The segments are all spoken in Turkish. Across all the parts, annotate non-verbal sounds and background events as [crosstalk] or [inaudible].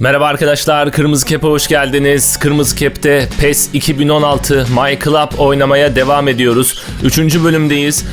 Merhaba arkadaşlar, Kırmızı Kep'e hoş geldiniz. Kırmızı Kep'te PES 2016 My Club oynamaya devam ediyoruz. Üçüncü bölümdeyiz.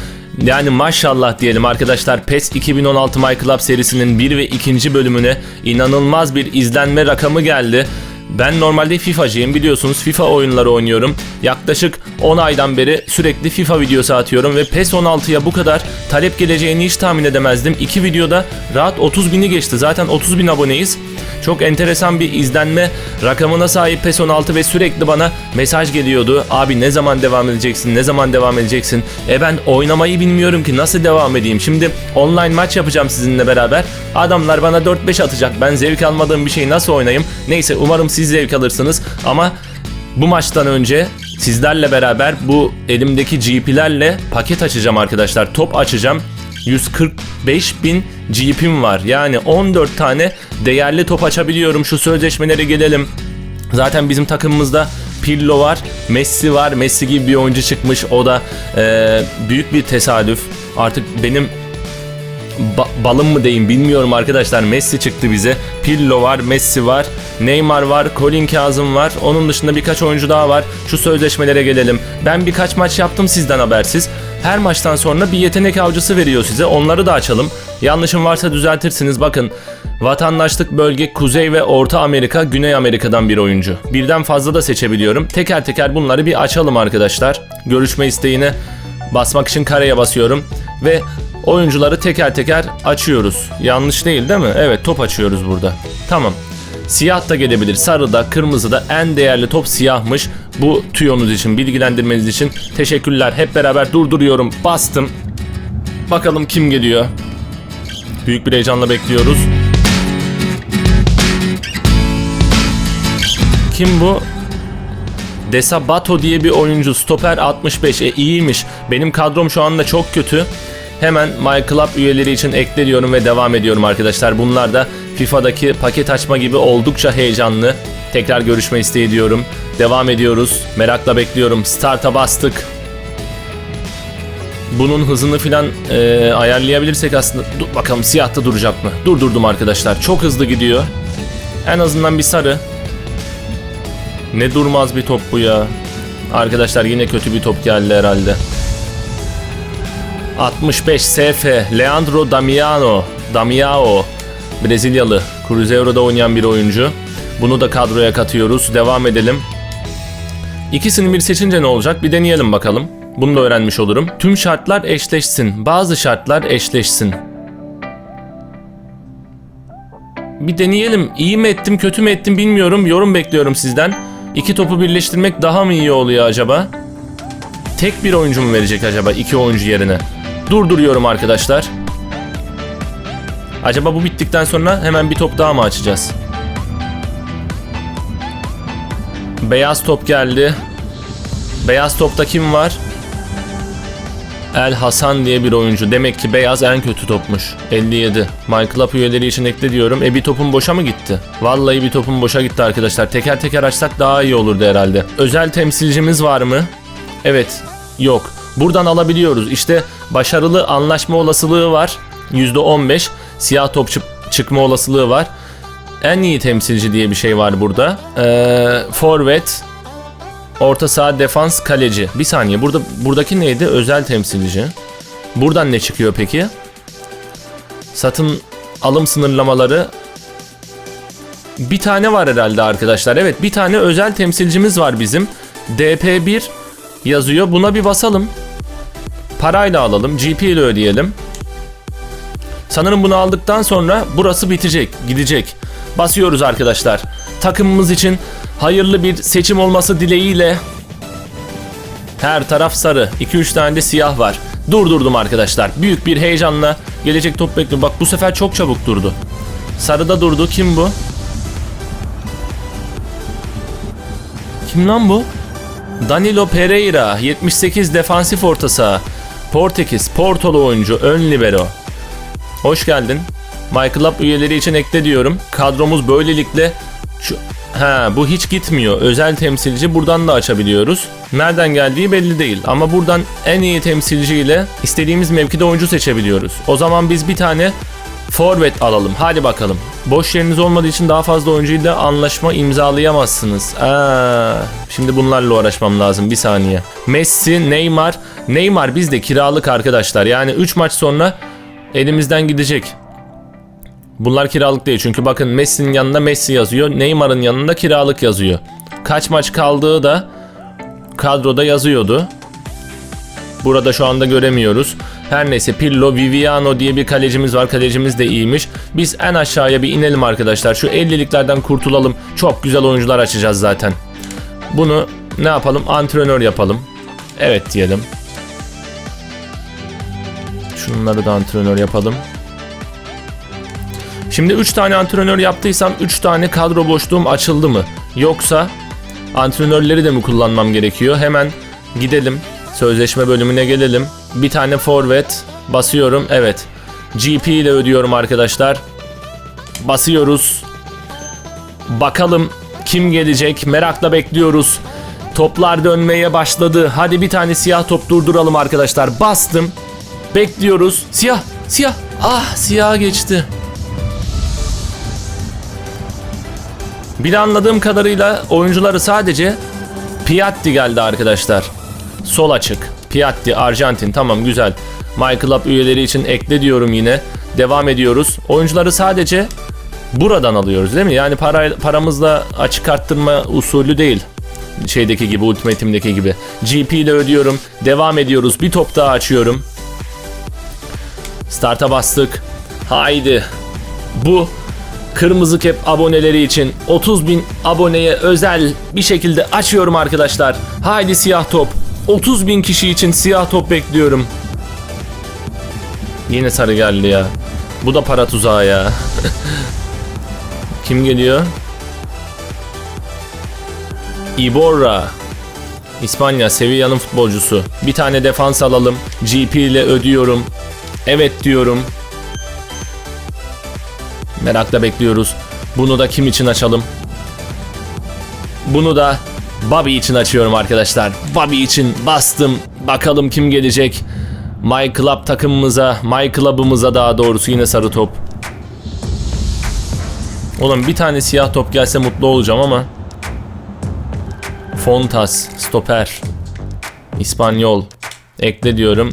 Yani maşallah diyelim arkadaşlar PES 2016 My Club serisinin 1 ve 2. bölümüne inanılmaz bir izlenme rakamı geldi. Ben normalde FIFA'cıyım biliyorsunuz FIFA oyunları oynuyorum. Yaklaşık 10 aydan beri sürekli FIFA videosu atıyorum ve PES 16'ya bu kadar talep geleceğini hiç tahmin edemezdim. İki videoda rahat 30 bini geçti. Zaten 30 bin aboneyiz. Çok enteresan bir izlenme rakamına sahip PES 16 ve sürekli bana mesaj geliyordu. Abi ne zaman devam edeceksin? Ne zaman devam edeceksin? E ben oynamayı bilmiyorum ki nasıl devam edeyim? Şimdi online maç yapacağım sizinle beraber. Adamlar bana 4-5 atacak. Ben zevk almadığım bir şeyi nasıl oynayayım? Neyse umarım siz zevk alırsınız. Ama bu maçtan önce sizlerle beraber bu elimdeki GP'lerle paket açacağım arkadaşlar. Top açacağım. 145 bin GP'm var. Yani 14 tane değerli top açabiliyorum. Şu sözleşmelere gelelim. Zaten bizim takımımızda Pirlo var, Messi var. Messi gibi bir oyuncu çıkmış. O da eee, büyük bir tesadüf. Artık benim ba- balım mı diyeyim bilmiyorum arkadaşlar. Messi çıktı bize. Pirlo var, Messi var, Neymar var, Colin Kazım var. Onun dışında birkaç oyuncu daha var. Şu sözleşmelere gelelim. Ben birkaç maç yaptım sizden habersiz. Her maçtan sonra bir yetenek avcısı veriyor size. Onları da açalım. Yanlışım varsa düzeltirsiniz. Bakın vatandaşlık bölge Kuzey ve Orta Amerika, Güney Amerika'dan bir oyuncu. Birden fazla da seçebiliyorum. Teker teker bunları bir açalım arkadaşlar. Görüşme isteğine basmak için kareye basıyorum ve oyuncuları teker teker açıyoruz. Yanlış değil değil mi? Evet top açıyoruz burada. Tamam. Siyah da gelebilir. Sarı da kırmızı da en değerli top siyahmış. Bu tüyonuz için bilgilendirmeniz için teşekkürler. Hep beraber durduruyorum. Bastım. Bakalım kim geliyor. Büyük bir heyecanla bekliyoruz. Kim bu? Desabato diye bir oyuncu. Stoper 65. E iyiymiş. Benim kadrom şu anda çok kötü. Hemen My Club üyeleri için ekle diyorum ve devam ediyorum arkadaşlar. Bunlar da FIFA'daki paket açma gibi oldukça heyecanlı. Tekrar görüşme isteği diyorum. Devam ediyoruz. Merakla bekliyorum. Start'a bastık. Bunun hızını filan e, ayarlayabilirsek aslında... Dur bakalım siyahta duracak mı? Durdurdum arkadaşlar. Çok hızlı gidiyor. En azından bir sarı. Ne durmaz bir top bu ya. Arkadaşlar yine kötü bir top geldi herhalde. 65 SF Leandro Damiano Damiao Brezilyalı Cruzeiro'da oynayan bir oyuncu. Bunu da kadroya katıyoruz. Devam edelim. İkisini bir seçince ne olacak? Bir deneyelim bakalım. Bunu da öğrenmiş olurum. Tüm şartlar eşleşsin. Bazı şartlar eşleşsin. Bir deneyelim. İyi mi ettim, kötü mü ettim bilmiyorum. Yorum bekliyorum sizden. İki topu birleştirmek daha mı iyi oluyor acaba? Tek bir oyuncu mu verecek acaba iki oyuncu yerine? Durduruyorum arkadaşlar. Acaba bu bittikten sonra hemen bir top daha mı açacağız? Beyaz top geldi. Beyaz topta kim var? El Hasan diye bir oyuncu. Demek ki beyaz en kötü topmuş. 57. My Club üyeleri için ekle diyorum. E bir topun boşa mı gitti? Vallahi bir topun boşa gitti arkadaşlar. Teker teker açsak daha iyi olurdu herhalde. Özel temsilcimiz var mı? Evet. Yok. Buradan alabiliyoruz. İşte başarılı anlaşma olasılığı var. %15. Siyah top çık- çıkma olasılığı var. En iyi temsilci diye bir şey var burada. Ee, forvet, Orta saha defans kaleci. Bir saniye burada buradaki neydi? Özel temsilci. Buradan ne çıkıyor peki? Satın alım sınırlamaları bir tane var herhalde arkadaşlar. Evet bir tane özel temsilcimiz var bizim. DP1 yazıyor. Buna bir basalım. Parayla alalım. GP ile ödeyelim. Sanırım bunu aldıktan sonra burası bitecek, gidecek. Basıyoruz arkadaşlar. Takımımız için hayırlı bir seçim olması dileğiyle. Her taraf sarı. 2-3 tane de siyah var. Durdurdum arkadaşlar. Büyük bir heyecanla gelecek top bekliyorum. Bak bu sefer çok çabuk durdu. Sarıda durdu. Kim bu? Kim lan bu? Danilo Pereira 78 defansif orta saha. Portekiz, Portolu oyuncu, ön libero. Hoş geldin. My Club üyeleri için ekle diyorum. Kadromuz böylelikle şu Ha bu hiç gitmiyor. Özel temsilci buradan da açabiliyoruz. Nereden geldiği belli değil ama buradan en iyi temsilciyle istediğimiz mevkide oyuncu seçebiliyoruz. O zaman biz bir tane forvet alalım. Hadi bakalım. Boş yeriniz olmadığı için daha fazla oyuncuyla anlaşma imzalayamazsınız. Aa, şimdi bunlarla uğraşmam lazım. Bir saniye. Messi, Neymar. Neymar bizde kiralık arkadaşlar. Yani 3 maç sonra elimizden gidecek. Bunlar kiralık değil çünkü bakın Messi'nin yanında Messi yazıyor. Neymar'ın yanında kiralık yazıyor. Kaç maç kaldığı da kadroda yazıyordu. Burada şu anda göremiyoruz. Her neyse Pirlo, Viviano diye bir kalecimiz var. Kalecimiz de iyiymiş. Biz en aşağıya bir inelim arkadaşlar. Şu 50'liklerden kurtulalım. Çok güzel oyuncular açacağız zaten. Bunu ne yapalım? Antrenör yapalım. Evet diyelim. Şunları da antrenör yapalım. Şimdi 3 tane antrenör yaptıysam 3 tane kadro boşluğum açıldı mı? Yoksa antrenörleri de mi kullanmam gerekiyor? Hemen gidelim. Sözleşme bölümüne gelelim. Bir tane forvet basıyorum. Evet. GP ile ödüyorum arkadaşlar. Basıyoruz. Bakalım kim gelecek? Merakla bekliyoruz. Toplar dönmeye başladı. Hadi bir tane siyah top durduralım arkadaşlar. Bastım. Bekliyoruz. Siyah, siyah. Ah, siyah geçti. Bir anladığım kadarıyla oyuncuları sadece Piatti geldi arkadaşlar. Sol açık. Piatti, Arjantin. Tamam güzel. My Club üyeleri için ekle diyorum yine. Devam ediyoruz. Oyuncuları sadece buradan alıyoruz değil mi? Yani para, paramızla açık arttırma usulü değil. Şeydeki gibi, Ultimate'imdeki gibi. GP ile ödüyorum. Devam ediyoruz. Bir top daha açıyorum. Start'a bastık. Haydi. Bu Kırmızı Kep aboneleri için 30 bin aboneye özel bir şekilde açıyorum arkadaşlar. Haydi siyah top. 30 bin kişi için siyah top bekliyorum. Yine sarı geldi ya. Bu da para tuzağı ya. [laughs] Kim geliyor? Iborra. İspanya Sevilla'nın futbolcusu. Bir tane defans alalım. GP ile ödüyorum. Evet diyorum. Merakla bekliyoruz. Bunu da kim için açalım? Bunu da Bobby için açıyorum arkadaşlar. Bobby için bastım. Bakalım kim gelecek. My Club takımımıza, My Club'ımıza daha doğrusu yine sarı top. Oğlum bir tane siyah top gelse mutlu olacağım ama. Fontas, stoper. İspanyol. Ekle diyorum.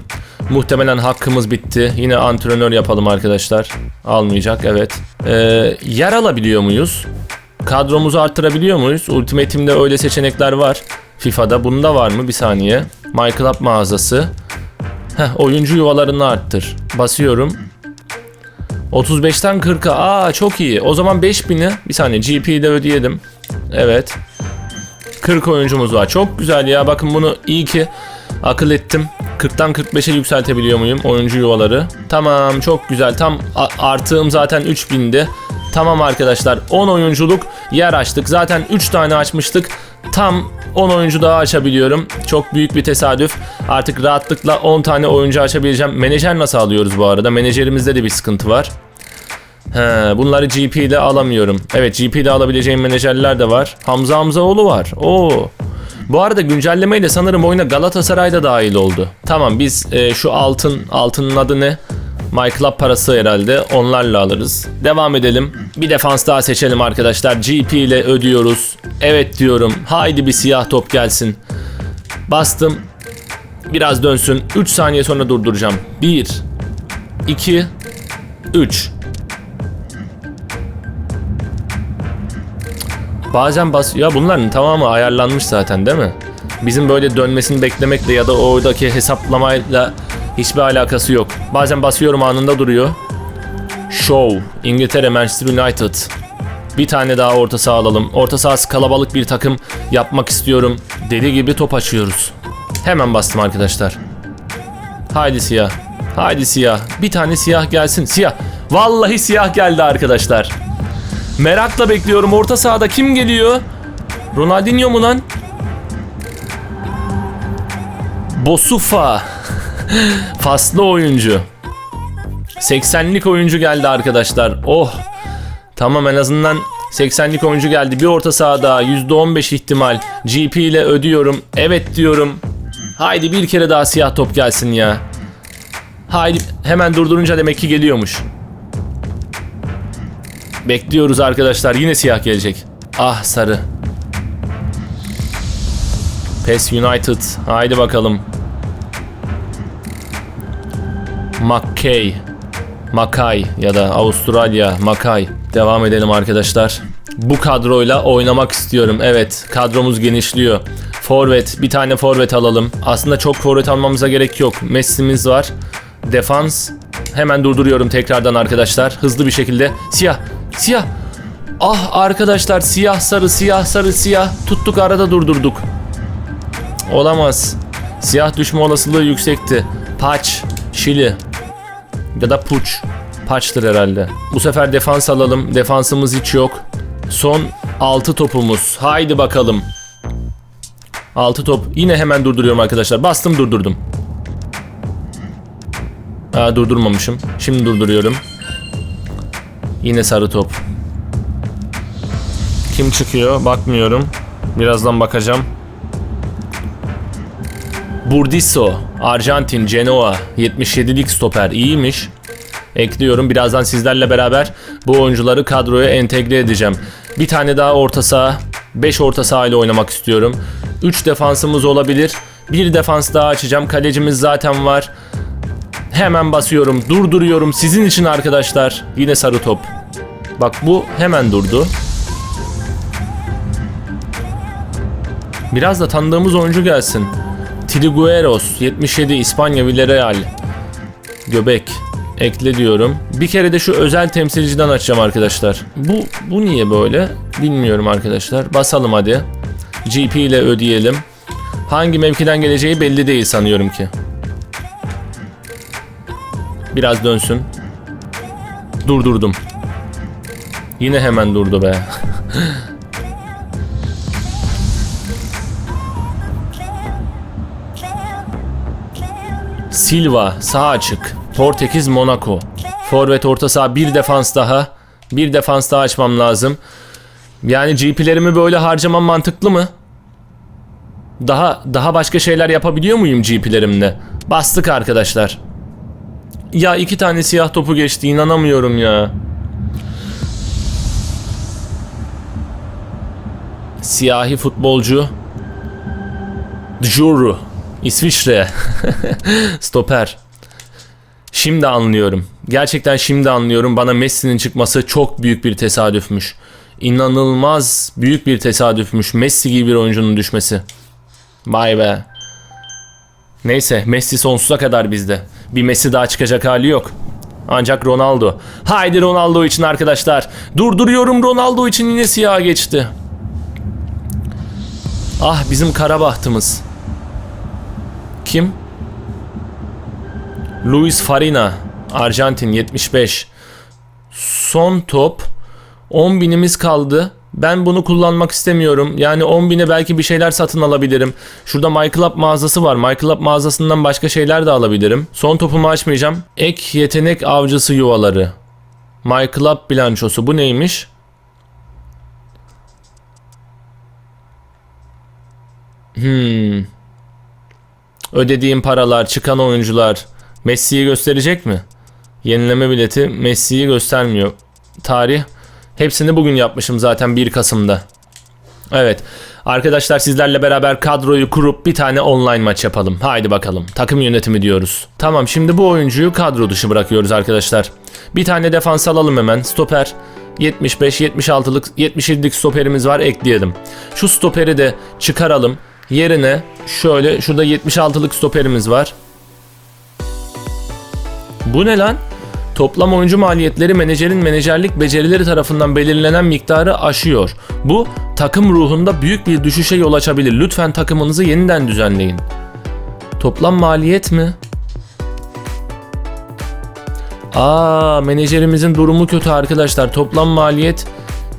Muhtemelen hakkımız bitti. Yine antrenör yapalım arkadaşlar. Almayacak evet. Ee, yer alabiliyor muyuz? Kadromuzu arttırabiliyor muyuz? Ultimate'imde öyle seçenekler var. FIFA'da bunda var mı? Bir saniye. My Club mağazası. Heh, oyuncu yuvalarını arttır. Basıyorum. 35'ten 40'a. Aa çok iyi. O zaman 5000'i bir saniye GP'de ödeyelim. Evet. 40 oyuncumuz var. Çok güzel ya. Bakın bunu iyi ki akıl ettim. 40'tan 45'e yükseltebiliyor muyum oyuncu yuvaları? Tamam çok güzel. Tam artığım zaten 3000'di. Tamam arkadaşlar 10 oyunculuk yer açtık. Zaten 3 tane açmıştık. Tam 10 oyuncu daha açabiliyorum. Çok büyük bir tesadüf. Artık rahatlıkla 10 tane oyuncu açabileceğim. Menajer nasıl alıyoruz bu arada? Menajerimizde de bir sıkıntı var. He, bunları GP ile alamıyorum. Evet GP ile alabileceğim menajerler de var. Hamza Hamzaoğlu var. Oo. Bu arada güncellemeyle sanırım oyuna Galatasaray da dahil oldu. Tamam biz e, şu altın, altının adı ne? My Club parası herhalde onlarla alırız. Devam edelim. Bir defans daha seçelim arkadaşlar. GP ile ödüyoruz. Evet diyorum. Haydi bir siyah top gelsin. Bastım. Biraz dönsün. 3 saniye sonra durduracağım. 1 2 3 Bazen bas ya bunların tamamı ayarlanmış zaten değil mi? Bizim böyle dönmesini beklemekle ya da oradaki hesaplamayla hiçbir alakası yok. Bazen basıyorum anında duruyor. Show, İngiltere Manchester United. Bir tane daha orta saha alalım. Orta sahası kalabalık bir takım yapmak istiyorum. Deli gibi top açıyoruz. Hemen bastım arkadaşlar. Haydi siyah. Haydi siyah. Bir tane siyah gelsin. Siyah. Vallahi siyah geldi arkadaşlar. Merakla bekliyorum. Orta sahada kim geliyor? Ronaldinho mu lan? Bosufa. [laughs] Faslı oyuncu. 80'lik oyuncu geldi arkadaşlar. Oh. Tamam en azından 80'lik oyuncu geldi. Bir orta sahada %15 ihtimal. GP ile ödüyorum. Evet diyorum. Haydi bir kere daha siyah top gelsin ya. Haydi hemen durdurunca demek ki geliyormuş. Bekliyoruz arkadaşlar. Yine siyah gelecek. Ah sarı. PES United. Haydi bakalım. Mackay. Makay ya da Avustralya Makay. Devam edelim arkadaşlar. Bu kadroyla oynamak istiyorum. Evet, kadromuz genişliyor. Forvet, bir tane forvet alalım. Aslında çok forvet almamıza gerek yok. Messi'miz var. Defans. Hemen durduruyorum tekrardan arkadaşlar. Hızlı bir şekilde. Siyah, siyah. Ah arkadaşlar siyah sarı siyah sarı siyah. Tuttuk arada durdurduk. Olamaz. Siyah düşme olasılığı yüksekti. Paç, Şili ya da Puç. Paç'tır herhalde. Bu sefer defans alalım. Defansımız hiç yok. Son 6 topumuz. Haydi bakalım. 6 top. Yine hemen durduruyorum arkadaşlar. Bastım durdurdum. Aa, durdurmamışım. Şimdi durduruyorum. Yine sarı top. Kim çıkıyor? Bakmıyorum. Birazdan bakacağım. Burdisso, Arjantin, Genoa, 77'lik stoper iyiymiş. Ekliyorum. Birazdan sizlerle beraber bu oyuncuları kadroya entegre edeceğim. Bir tane daha orta saha, 5 orta saha ile oynamak istiyorum. 3 defansımız olabilir. Bir defans daha açacağım. Kalecimiz zaten var. Hemen basıyorum, durduruyorum sizin için arkadaşlar. Yine sarı top. Bak bu hemen durdu. Biraz da tanıdığımız oyuncu gelsin. Trigueros 77 İspanya Villarreal. Göbek ekle diyorum. Bir kere de şu özel temsilciden açacağım arkadaşlar. Bu bu niye böyle? Bilmiyorum arkadaşlar. Basalım hadi. GP ile ödeyelim. Hangi mevkiden geleceği belli değil sanıyorum ki. Biraz dönsün. Durdurdum. Yine hemen durdu be. [laughs] Silva sağ açık. Portekiz Monaco. Forvet orta saha bir defans daha. Bir defans daha açmam lazım. Yani GP'lerimi böyle harcamam mantıklı mı? Daha daha başka şeyler yapabiliyor muyum GP'lerimle? Bastık arkadaşlar. Ya iki tane siyah topu geçti inanamıyorum ya. Siyahi futbolcu. Juru. İsviçre. [laughs] Stoper. Şimdi anlıyorum. Gerçekten şimdi anlıyorum. Bana Messi'nin çıkması çok büyük bir tesadüfmüş. İnanılmaz büyük bir tesadüfmüş. Messi gibi bir oyuncunun düşmesi. Vay be. Neyse Messi sonsuza kadar bizde. Bir Messi daha çıkacak hali yok. Ancak Ronaldo. Haydi Ronaldo için arkadaşlar. Durduruyorum Ronaldo için yine siyah geçti. Ah bizim kara bahtımız. Kim? Luis Farina, Arjantin 75. Son top. 10 binimiz kaldı. Ben bunu kullanmak istemiyorum. Yani 10 bine belki bir şeyler satın alabilirim. Şurada MyClub mağazası var. MyClub mağazasından başka şeyler de alabilirim. Son topumu açmayacağım. Ek yetenek avcısı yuvaları. MyClub bilançosu. Bu neymiş? Hmm. Ödediğim paralar, çıkan oyuncular Messi'yi gösterecek mi? Yenileme bileti Messi'yi göstermiyor. Tarih hepsini bugün yapmışım zaten 1 Kasım'da. Evet. Arkadaşlar sizlerle beraber kadroyu kurup bir tane online maç yapalım. Haydi bakalım. Takım yönetimi diyoruz. Tamam şimdi bu oyuncuyu kadro dışı bırakıyoruz arkadaşlar. Bir tane defans alalım hemen. Stoper 75, 76'lık, 77'lik stoperimiz var ekleyelim. Şu stoperi de çıkaralım. Yerine şöyle şurada 76'lık stoperimiz var. Bu ne lan? Toplam oyuncu maliyetleri menajerin menajerlik becerileri tarafından belirlenen miktarı aşıyor. Bu takım ruhunda büyük bir düşüşe yol açabilir. Lütfen takımınızı yeniden düzenleyin. Toplam maliyet mi? Aa, menajerimizin durumu kötü arkadaşlar. Toplam maliyet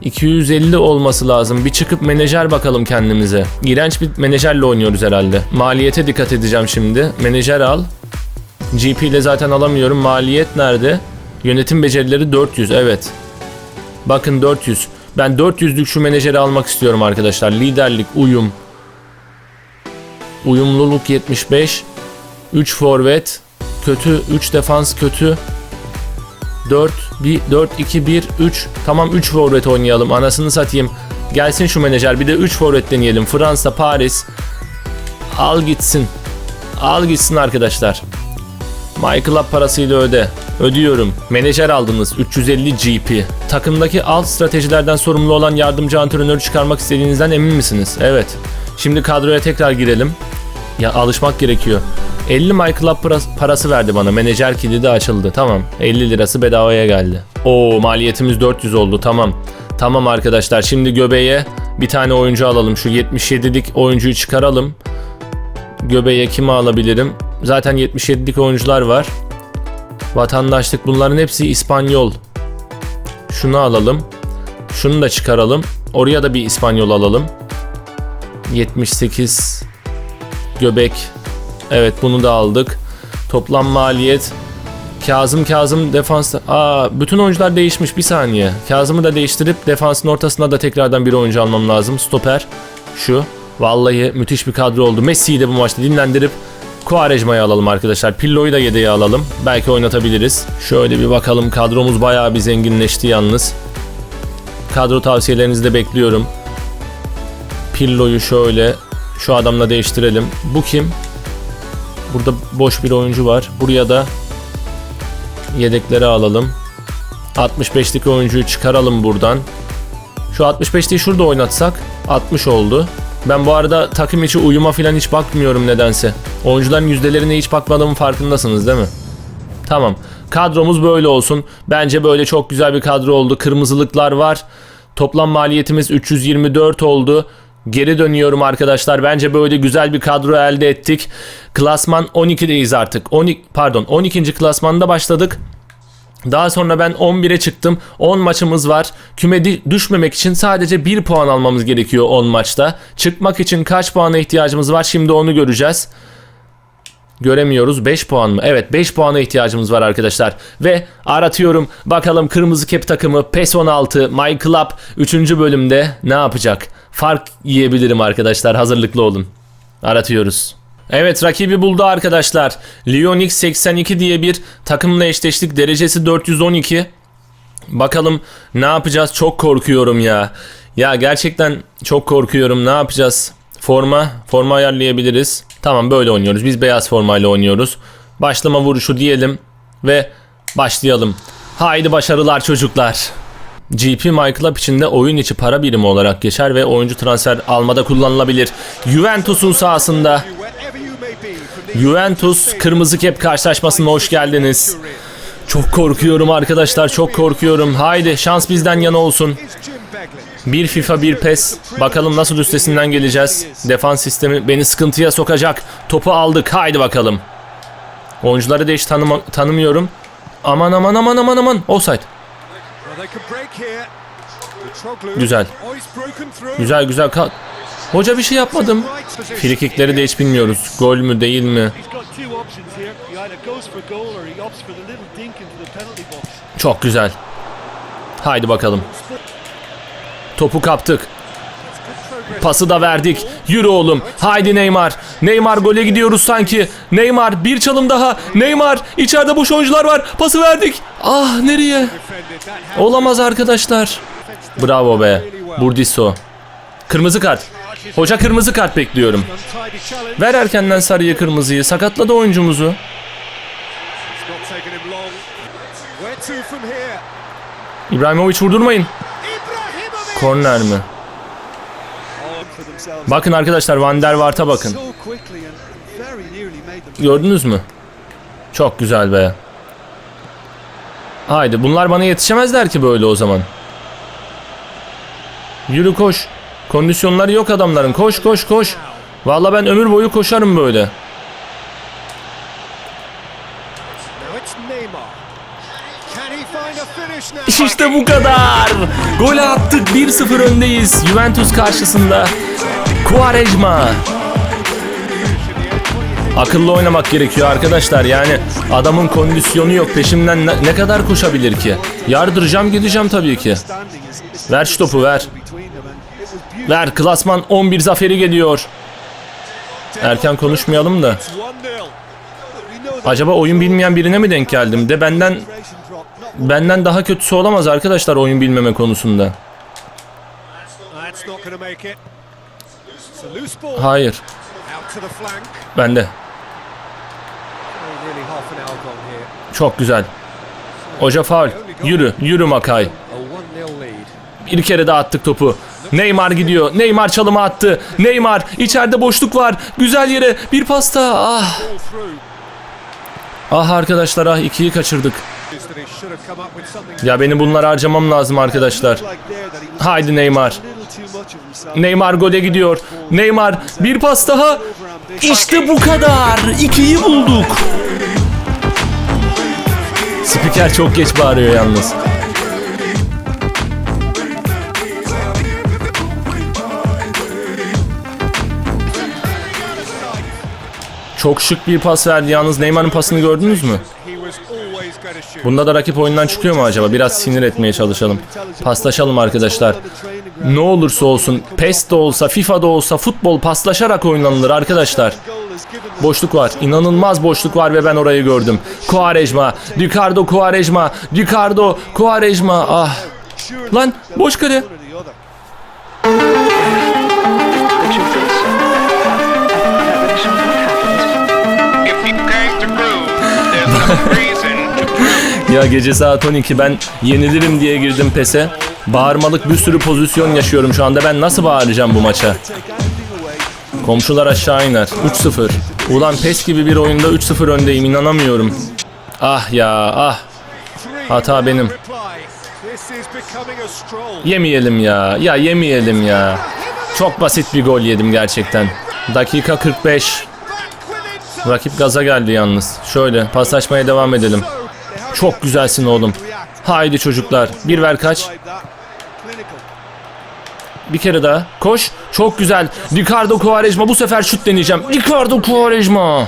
250 olması lazım. Bir çıkıp menajer bakalım kendimize. İğrenç bir menajerle oynuyoruz herhalde. Maliyete dikkat edeceğim şimdi. Menajer al. GP ile zaten alamıyorum. Maliyet nerede? Yönetim becerileri 400. Evet. Bakın 400. Ben 400'lük şu menajeri almak istiyorum arkadaşlar. Liderlik, uyum. Uyumluluk 75. 3 forvet. Kötü. 3 defans kötü. 4 bir 4 2 1 3 tamam 3 forvet oynayalım. Anasını satayım. Gelsin şu menajer bir de 3 forvet deneyelim. Fransa, Paris. Al gitsin. Al gitsin arkadaşlar. Club parasıyla öde. Ödüyorum. Menajer aldınız 350 GP. Takımdaki alt stratejilerden sorumlu olan yardımcı antrenörü çıkarmak istediğinizden emin misiniz? Evet. Şimdi kadroya tekrar girelim. Ya alışmak gerekiyor. 50 My Club paras- parası verdi bana. Menajer kilidi açıldı. Tamam. 50 lirası bedavaya geldi. Oo maliyetimiz 400 oldu. Tamam. Tamam arkadaşlar. Şimdi göbeğe bir tane oyuncu alalım. Şu 77'lik oyuncuyu çıkaralım. Göbeğe kimi alabilirim? Zaten 77'lik oyuncular var. Vatandaşlık bunların hepsi İspanyol. Şunu alalım. Şunu da çıkaralım. Oraya da bir İspanyol alalım. 78 göbek. Evet bunu da aldık. Toplam maliyet Kazım Kazım defans Aa bütün oyuncular değişmiş bir saniye. Kazım'ı da değiştirip defansın ortasına da tekrardan bir oyuncu almam lazım. Stoper şu. Vallahi müthiş bir kadro oldu. Messi'yi de bu maçta dinlendirip Quaresma'yı alalım arkadaşlar. Pillo'yu da yedeğe alalım. Belki oynatabiliriz. Şöyle bir bakalım. Kadromuz bayağı bir zenginleşti yalnız. Kadro tavsiyelerinizi de bekliyorum. Pillo'yu şöyle şu adamla değiştirelim. Bu kim? Burada boş bir oyuncu var. Buraya da yedekleri alalım. 65'lik oyuncuyu çıkaralım buradan. Şu 65'liği şurada oynatsak 60 oldu. Ben bu arada takım içi uyuma falan hiç bakmıyorum nedense. Oyuncuların yüzdelerine hiç bakmadığımın farkındasınız değil mi? Tamam. Kadromuz böyle olsun. Bence böyle çok güzel bir kadro oldu. Kırmızılıklar var. Toplam maliyetimiz 324 oldu. Geri dönüyorum arkadaşlar. Bence böyle güzel bir kadro elde ettik. Klasman 12'deyiz artık. 12 pardon 12. klasmanda başladık. Daha sonra ben 11'e çıktım. 10 maçımız var. Küme düşmemek için sadece 1 puan almamız gerekiyor 10 maçta. Çıkmak için kaç puana ihtiyacımız var? Şimdi onu göreceğiz. Göremiyoruz. 5 puan mı? Evet 5 puana ihtiyacımız var arkadaşlar. Ve aratıyorum. Bakalım kırmızı kep takımı PES 16 My Club 3. bölümde ne yapacak? Fark yiyebilirim arkadaşlar. Hazırlıklı olun. Aratıyoruz. Evet rakibi buldu arkadaşlar. Lyonix 82 diye bir takımla eşleştik. Derecesi 412. Bakalım ne yapacağız? Çok korkuyorum ya. Ya gerçekten çok korkuyorum. Ne yapacağız? Forma, forma ayarlayabiliriz. Tamam böyle oynuyoruz. Biz beyaz formayla oynuyoruz. Başlama vuruşu diyelim ve başlayalım. Haydi başarılar çocuklar. GP Club içinde oyun içi para birimi olarak geçer ve oyuncu transfer almada kullanılabilir. Juventus'un sahasında Juventus Kırmızı Kep karşılaşmasına hoş geldiniz. Çok korkuyorum arkadaşlar çok korkuyorum. Haydi şans bizden yana olsun. Bir FIFA bir PES. Bakalım nasıl üstesinden geleceğiz. Defans sistemi beni sıkıntıya sokacak. Topu aldık. Haydi bakalım. Oyuncuları da hiç tanıma- tanımıyorum. Aman aman aman aman aman. Offside. Güzel. Güzel güzel. Hoca bir şey yapmadım. Frikikleri de hiç bilmiyoruz. Gol mü değil mi? Çok güzel. Haydi bakalım. Topu kaptık. Pası da verdik. Yürü oğlum. Haydi Neymar. Neymar gole gidiyoruz sanki. Neymar bir çalım daha. Neymar içeride boş oyuncular var. Pası verdik. Ah nereye? Olamaz arkadaşlar. Bravo be. Burdisso. Kırmızı kart. Hoca kırmızı kart bekliyorum. Ver erkenden sarıyı kırmızıyı. Sakatladı oyuncumuzu. İbrahimovic vurdurmayın. Korner mi? Bakın arkadaşlar Van der Vaart'a bakın. Gördünüz mü? Çok güzel be. Haydi bunlar bana yetişemezler ki böyle o zaman. Yürü koş. Kondisyonları yok adamların. Koş koş koş. Vallahi ben ömür boyu koşarım böyle. İşte bu kadar. Gol attık 1-0 öndeyiz. Juventus karşısında. Quaresma. Akıllı oynamak gerekiyor arkadaşlar. Yani adamın kondisyonu yok. Peşimden ne, ne kadar koşabilir ki? Yardıracağım gideceğim tabii ki. Ver şu topu ver. Ver klasman 11 zaferi geliyor. Erken konuşmayalım da. It's 1-0. We know that Acaba oyun bilmeyen birine mi denk geldim? De benden Benden daha kötüsü olamaz arkadaşlar oyun bilmeme konusunda. Hayır. Bende. Çok güzel. Hoca faul. Yürü. Yürü Makay. A 1-0 lead. Bir kere daha attık topu. Neymar gidiyor. Neymar çalımı attı. Neymar içeride boşluk var. Güzel yere bir pasta. Ah. Ah arkadaşlar ah ikiyi kaçırdık. Ya benim bunları harcamam lazım arkadaşlar. Haydi Neymar. Neymar gole gidiyor. Neymar bir pas daha. İşte bu kadar. İkiyi bulduk. Spiker çok geç bağırıyor yalnız. Çok şık bir pas verdi yalnız Neymar'ın pasını gördünüz mü? Bunda da rakip oyundan çıkıyor mu acaba? Biraz sinir etmeye çalışalım. Paslaşalım arkadaşlar. Ne olursa olsun PES de olsa FIFA da olsa futbol paslaşarak oynanılır arkadaşlar. Boşluk var. İnanılmaz boşluk var ve ben orayı gördüm. Quaresma, Ricardo Quaresma, Ricardo Quaresma. Ah. Lan boş prove. [laughs] Ya gece saat 12 ben yenilirim diye girdim PES'e. Bağırmalık bir sürü pozisyon yaşıyorum şu anda. Ben nasıl bağıracağım bu maça? Komşular aşağı iner. 3-0. Ulan PES gibi bir oyunda 3-0 öndeyim inanamıyorum. Ah ya ah. Hata benim. Yemeyelim ya. Ya yemeyelim ya. Çok basit bir gol yedim gerçekten. Dakika 45. Back with it. Rakip gaza geldi yalnız. Şöyle paslaşmaya devam edelim. Çok güzelsin oğlum. Haydi çocuklar. Bir ver kaç. Bir kere daha. Koş. Çok güzel. Ricardo Quaresma. Bu sefer şut deneyeceğim. Ricardo Quaresma.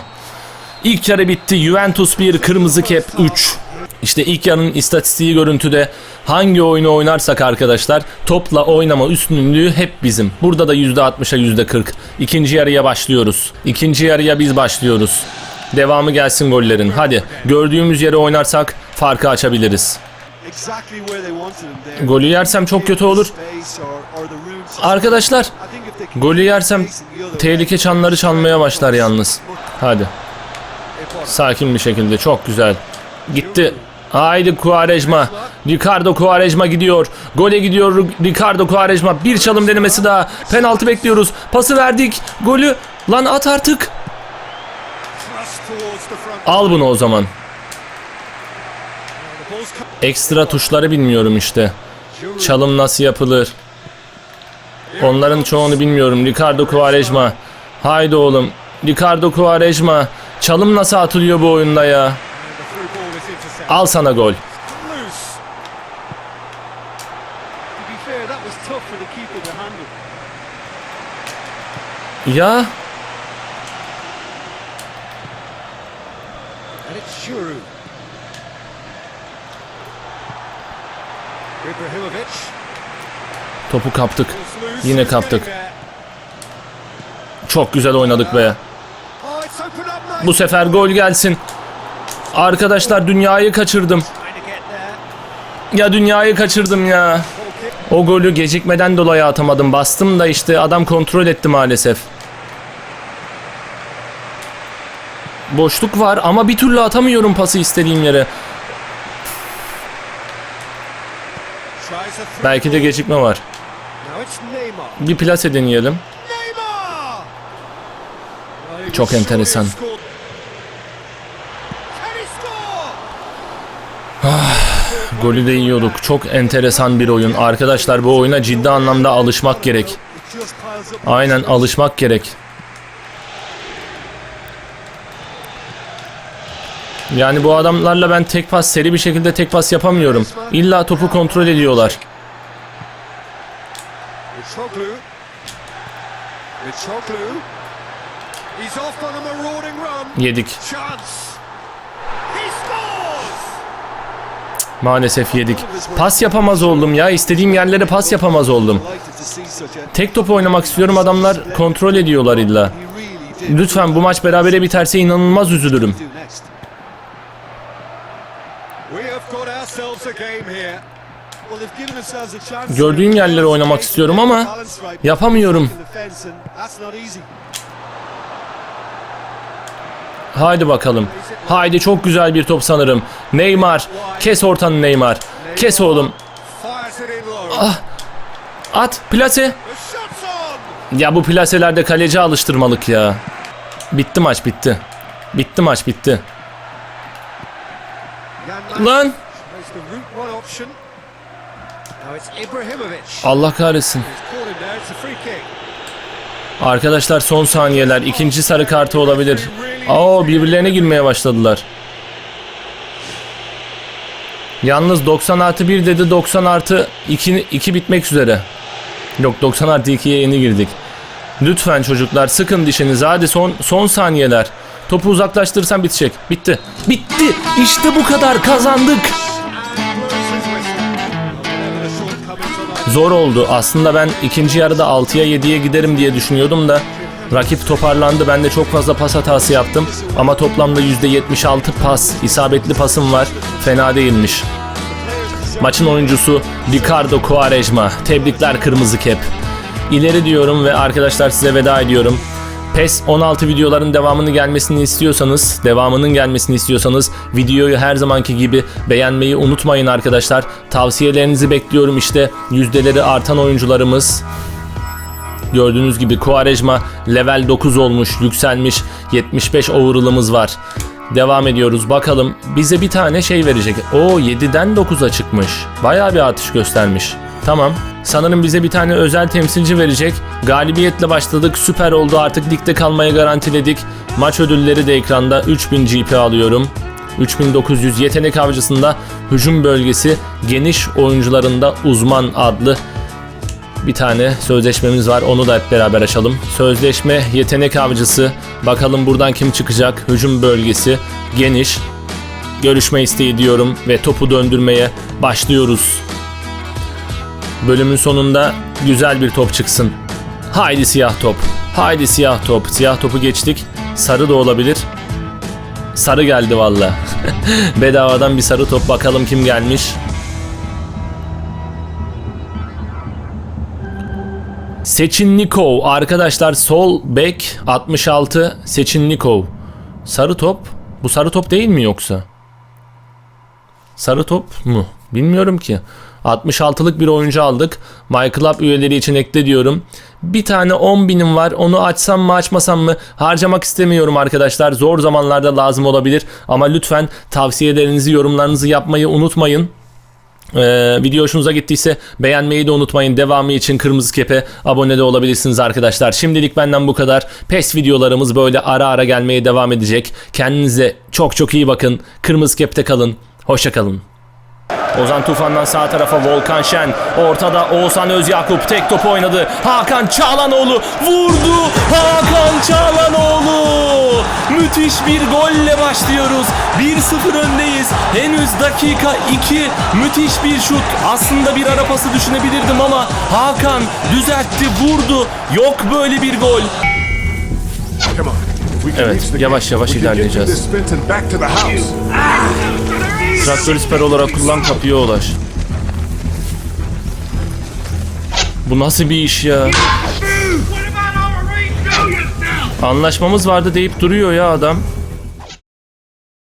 İlk yarı bitti. Juventus 1, Kırmızı Kep 3. İşte ilk yarının istatistiği görüntüde hangi oyunu oynarsak arkadaşlar topla oynama üstünlüğü hep bizim. Burada da %60'a %40. İkinci yarıya başlıyoruz. İkinci yarıya biz başlıyoruz. Devamı gelsin gollerin. Hadi gördüğümüz yere oynarsak farkı açabiliriz. Golü yersem çok kötü olur. Arkadaşlar golü yersem tehlike çanları çalmaya başlar yalnız. Hadi. Sakin bir şekilde çok güzel. Gitti. Haydi Quaresma. Ricardo Quaresma gidiyor. Gole gidiyor Ricardo Quaresma. Bir çalım denemesi daha. Penaltı bekliyoruz. Pası verdik. Golü. Lan at artık. Al bunu o zaman. Ekstra tuşları bilmiyorum işte. Çalım nasıl yapılır? Onların çoğunu bilmiyorum. Ricardo Quaresma. Haydi oğlum. Ricardo Quaresma. Çalım nasıl atılıyor bu oyunda ya? Al sana gol. Loose. Topu kaptık. Yine kaptık. Çok güzel oynadık be. Bu sefer gol gelsin. Arkadaşlar dünyayı kaçırdım. Ya dünyayı kaçırdım ya. O golü gecikmeden dolayı atamadım. Bastım da işte adam kontrol etti maalesef. Boşluk var ama bir türlü atamıyorum pası istediğim yere. Belki de gecikme var. Bir plase deneyelim. Çok enteresan. score? Golü de yiyorduk. Çok enteresan bir oyun. Arkadaşlar bu oyuna ciddi anlamda alışmak gerek. Aynen alışmak gerek. Yani bu adamlarla ben tek pas seri bir şekilde tek pas yapamıyorum. İlla topu kontrol ediyorlar. Mitroglou. Mitroglou. He's off on a marauding run. Yedik. Chance. Maalesef yedik. Pas yapamaz oldum ya. İstediğim yerlere pas yapamaz oldum. Tek top oynamak istiyorum. Adamlar kontrol ediyorlar illa. Lütfen bu maç berabere biterse inanılmaz üzülürüm. We have got ourselves themselves a game here. Gördüğüm yerlere oynamak istiyorum ama yapamıyorum. Haydi bakalım. Haydi çok güzel bir top sanırım. Neymar. Kes ortanı Neymar. Kes oğlum. Low. At plase. Ya bu plaselerde kaleci alıştırmalık ya. Bitti maç bitti. Bitti maç bitti. Lan. Free kick. Arkadaşlar son saniyeler. ikinci sarı kartı olabilir. Aa birbirlerine girmeye başladılar. Yalnız 90 artı 1 dedi 90 artı 2, 2 bitmek üzere. Yok 90 artı 2'ye yeni girdik. Lütfen çocuklar sıkın dişinizi hadi son son saniyeler. Topu uzaklaştırırsan bitecek. Bitti. Bitti. İşte bu kadar kazandık. Zor oldu. Aslında ben ikinci yarıda 6'ya 7'ye giderim diye düşünüyordum da rakip toparlandı. Ben de çok fazla pas hatası yaptım. Ama toplamda %76 pas, isabetli pasım var. Fena değilmiş. Maçın oyuncusu Ricardo Quaresma. Tebrikler kırmızı kep. İleri diyorum ve arkadaşlar size veda ediyorum. PES 16 videoların devamını gelmesini istiyorsanız, devamının gelmesini istiyorsanız videoyu her zamanki gibi beğenmeyi unutmayın arkadaşlar. Tavsiyelerinizi bekliyorum işte. Yüzdeleri artan oyuncularımız Gördüğünüz gibi Quaresma level 9 olmuş, yükselmiş. 75 overall'ımız var. Devam ediyoruz. Bakalım bize bir tane şey verecek. O 7'den 9'a çıkmış. Bayağı bir artış göstermiş. Tamam. Sanırım bize bir tane özel temsilci verecek. Galibiyetle başladık. Süper oldu. Artık ligde kalmayı garantiledik. Maç ödülleri de ekranda. 3000 GP alıyorum. 3900 yetenek avcısında hücum bölgesi geniş oyuncularında uzman adlı bir tane sözleşmemiz var. Onu da hep beraber açalım. Sözleşme yetenek avcısı. Bakalım buradan kim çıkacak? Hücum bölgesi geniş. Görüşme isteği diyorum ve topu döndürmeye başlıyoruz. Bölümün sonunda güzel bir top çıksın. Haydi siyah top. Haydi siyah top. Siyah topu geçtik. Sarı da olabilir. Sarı geldi valla. [laughs] Bedavadan bir sarı top bakalım kim gelmiş. Seçinnikov arkadaşlar sol bek 66 Seçinnikov. Sarı top. Bu sarı top değil mi yoksa? Sarı top mu? Bilmiyorum ki. 66'lık bir oyuncu aldık. My Club üyeleri için ekle diyorum. Bir tane 10 binim var. Onu açsam mı açmasam mı harcamak istemiyorum arkadaşlar. Zor zamanlarda lazım olabilir. Ama lütfen tavsiyelerinizi, yorumlarınızı yapmayı unutmayın. Ee, video hoşunuza gittiyse beğenmeyi de unutmayın. Devamı için Kırmızı Kep'e abone de olabilirsiniz arkadaşlar. Şimdilik benden bu kadar. PES videolarımız böyle ara ara gelmeye devam edecek. Kendinize çok çok iyi bakın. Kırmızı Kep'te kalın. Hoşça kalın. Ozan Tufan'dan sağ tarafa Volkan Şen. Ortada Oğuzhan Özyakup tek topu oynadı. Hakan Çağlanoğlu vurdu. Hakan Çağlanoğlu. Müthiş bir golle başlıyoruz. 1-0 öndeyiz. Henüz dakika 2. Müthiş bir şut. Aslında bir ara pası düşünebilirdim ama Hakan düzeltti, vurdu. Yok böyle bir gol. Evet, yavaş yavaş ilerleyeceğiz. Traktör siper olarak kullan kapıya ulaş. Bu nasıl bir iş ya? Anlaşmamız vardı deyip duruyor ya adam.